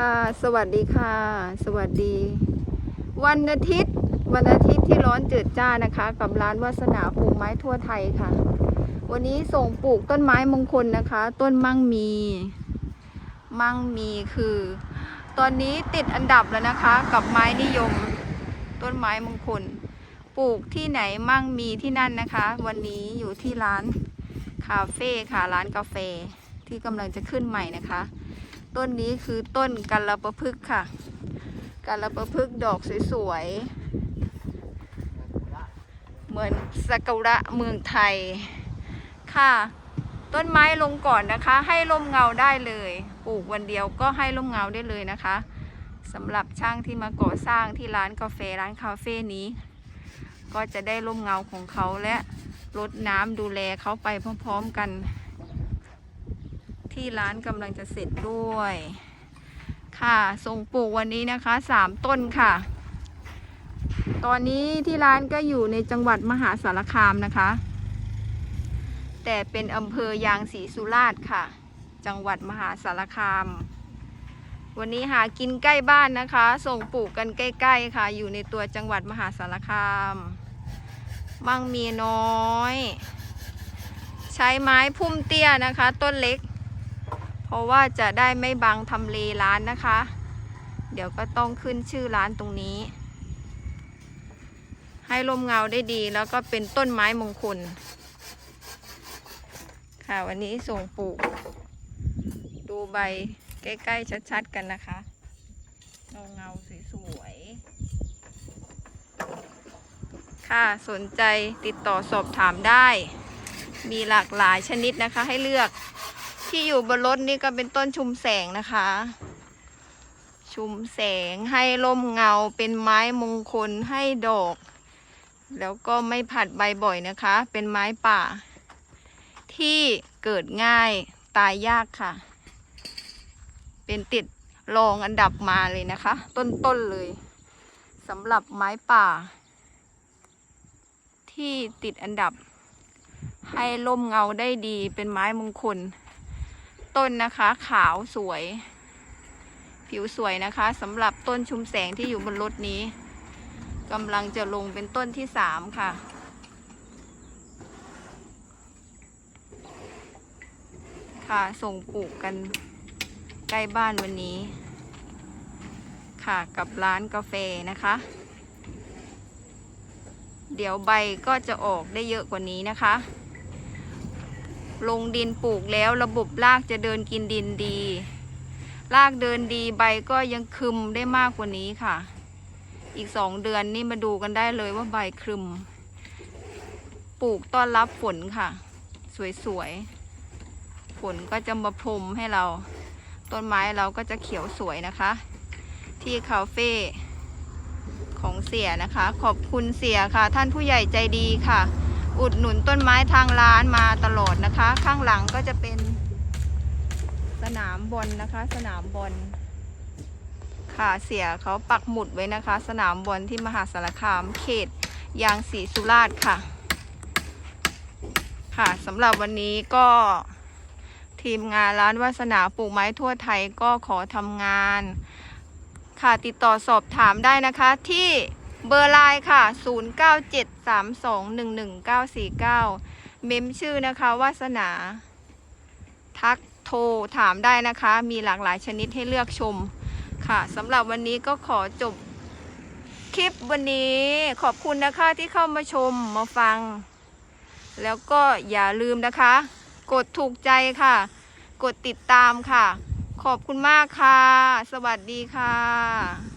ค่ะ สวัสดีค่ะ สวัสดี วันอาทิตย์ วันอาทิตย์ที่ร้อนจิดจ้านะคะ กับร้านวาสนาปลูกไม้ทั่วไทยค่ะ วันนี้ส่งปลูกต้นไม้มงคลนะคะ ต้นมั่งมี มั่งมีคือ ตอนนี้ติดอันดับแล้วนะคะ กับไม้นิยม ต้นไม้มงคล ปลูกที่ไหนมั่งมีที่นั่นนะคะ วันนี้อยู่ที่ร้านคาเฟ่ค่ะ ร้านกาแฟที่กำลังจะขึ้นใหม่นะคะ ต้นนี้คือต้นกัลประพฤกษ์ค่ะกัลประพฤกษ์ดอกสวยๆ เหมือนสากุระเมืองไทยค่ะ ต้นไม้ลงก่อนนะคะ ให้ร่มเงาได้เลยปลูกวันเดียวก็ให้ร่มเงาได้เลยนะคะสำหรับช่างที่มาก่อสร้างที่ร้านกาแฟร้านคาเฟ่นี้ ก็จะได้ร่มเงาของเขาและรดน้ำดูแลเขาไปพร้อมๆกัน ที่ร้านกำลังจะเสร็จด้วย ค่ะส่งปลูกวันนี้นะคะสามต้นค่ะ ตอนนี้ที่ร้านก็อยู่ในจังหวัดมหาสารคามนะคะ แต่เป็นอำเภอยางศรีสุราษฎร์ค่ะ จังหวัดมหาสารคาม วันนี้หากินใกล้บ้านนะคะ ส่งปลูกกันใกล้ ๆ ค่ะ อยู่ในตัวจังหวัดมหาสารคามมั่งมีน้อย ใช้ไม้พุ่มเตี้ยนะคะ ต้นเล็ก ราะว่าจะได้ไม่บังทำเลร้านนะคะ เดี๋ยวก็ต้องขึ้นชื่อร้านตรงนี้ ให้ลมเงาได้ดีแล้วก็เป็นต้นไม้มงคล ค่ะวันนี้ส่งปลูก ดูใบใกล้ ๆ ชัด ๆ กันนะคะเงาเงาสวยๆ ค่ะสนใจติดต่อสอบถามได้ มีหลากหลายชนิดนะคะให้เลือก ที่อยู่บนรถนี่ก็เป็นต้นชุมแสงนะคะ ชุมแสงให้ร่มเงาเป็นไม้มงคลให้ดอก แล้วก็ไม่ผัดใบบ่อยนะคะ เป็นไม้ป่า ที่เกิดง่ายตายยากค่ะ เป็นติดรองอันดับมาเลยนะคะ ต้นๆเลยสำหรับไม้ป่า ที่ติดอันดับให้ร่มเงาได้ดีเป็นไม้มงคล ต้นนะคะ ขาวสวย ผิวสวยนะคะสำหรับต้นชุมแสงที่อยู่บนรถนี้กำลังจะลงเป็นต้นที่สามค่ะ ค่ะส่งปลูกกันใกล้บ้านวันนี้ ค่ะกับร้านกาแฟนะคะ เดี๋ยวใบก็จะออกได้เยอะกว่านี้นะคะ ลงดินปลูกแล้วระบบรากจะเดินกินดินดี รากเดินดีใบก็ยังคึมได้มากกว่านี้ค่ะ อีกสองเดือนนี่มาดูกันได้เลยว่าใบคึม ปลูกต้อนรับฝนค่ะ สวยๆ ฝนก็จะมาพรมให้เรา ต้นไม้เราก็จะเขียวสวยนะคะ ที่คาเฟ่ของเสียนะคะ ขอบคุณเสียค่ะ ท่านผู้ใหญ่ใจดีค่ะ อุดหนุนต้นไม้ทางร้านมาตลอดนะคะ ข้างหลังก็จะเป็นสนามบอลนะคะ สนามบอลค่ะเสียเขาปักหมุดไว้นะคะ สนามบอลที่มหาสารคามเขตยางศรีสุราษฎร์ค่ะ ค่ะสำหรับวันนี้ก็ทีมงานร้านวาสนาปลูกไม้ทั่วไทยก็ขอทำงาน ค่ะติดต่อสอบถามได้นะคะที่ เบอร์ไลน์ค่ะ 0973211949 เมมชื่อนะคะวาสนา ทักโทรถามได้นะคะ มีหลากหลายชนิดให้เลือกชมค่ะสำหรับวันนี้ก็ขอจบคลิปวันนี้ขอบคุณนะคะที่เข้ามาชมมาฟัง แล้วก็อย่าลืมนะคะ กดถูกใจค่ะ กดติดตามค่ะ ขอบคุณมากค่ะ สวัสดีค่ะ